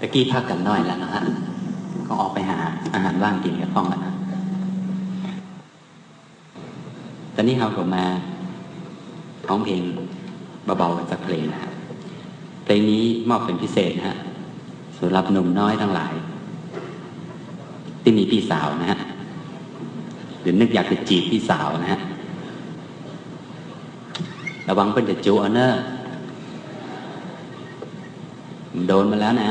ตะกี้พักกันน้อยแล้วนะฮะก็ออกไปหาอาหารว่างกินกับฟ้องแล้วนะตอนนี้เราก็มาร้องเพลงเบาๆกันสักเพลงนะฮะเพลงนี้มอบเป็นพิเศษนะฮะสำหรับหนุ่มน้อยทั้งหลาย ที่มีพี่สาวนะฮะหรือนึกอยากจะจีบพี่สาวนะฮะระวังเพื่อนจะจูเอาเนอร์โดนมาแล้วนะ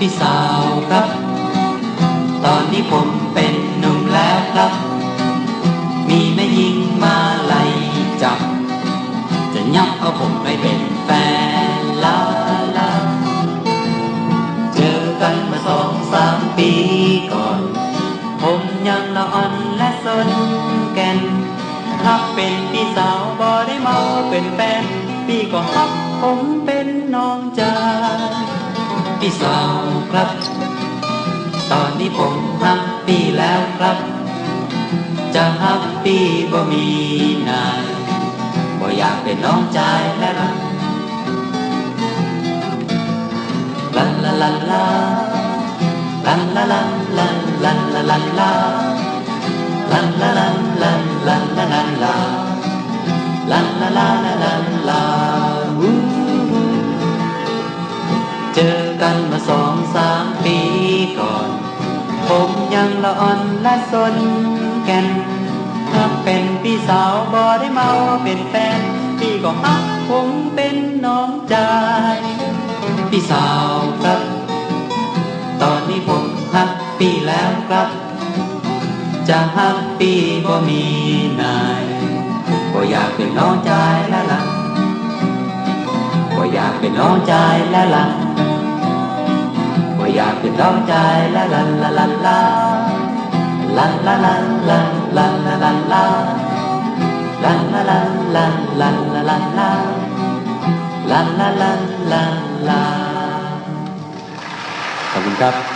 พี่สาวครับ ตอนนี้ผมเป็นหนุ่มแล้วครับ มีแม่ยิงมาไล่จับ จะยับเอาผมไปเป็นแฟนลาลาเจอกันมาสองสามปีก่อน ผมยังละอ่อนและสนแก่นฮักเป็นพี่สาวบ่ได้เมาเป็นแฟนพี่ก็ฮักผมเป็นน้องจา ยพี่สาวครับ ตอนนี้ผมฮักพี่แล้วครับ จะฮักพี่บ่มีนายบ่อยากเป็นน้องชายแล้วล่ะลาลาลาลาลาลาลาลาลาลาลาลาลาลา กันมาสองสามปีก่อน ผมยังละอ่อนและสนแก่นถ้าเป็นพี่สาวบ่ได้เมาเป็นแฟน พี่ก็ฮักผมเป็นน้องใจพี่สาวครับ ตอนนี้ผมฮักพี่แล้วครับ จะฮักพี่บ่มีนายก็อยากเป็นน้องใจแล้วล่ะก็อยากเป็นน้องใจแล้วล่ะ อยากเป็นร้องใจละลันละลันลาลันละลันลันลันละลันลาลันละลันลันลันละลันลาลันละลันลันลาขอบคุณครับ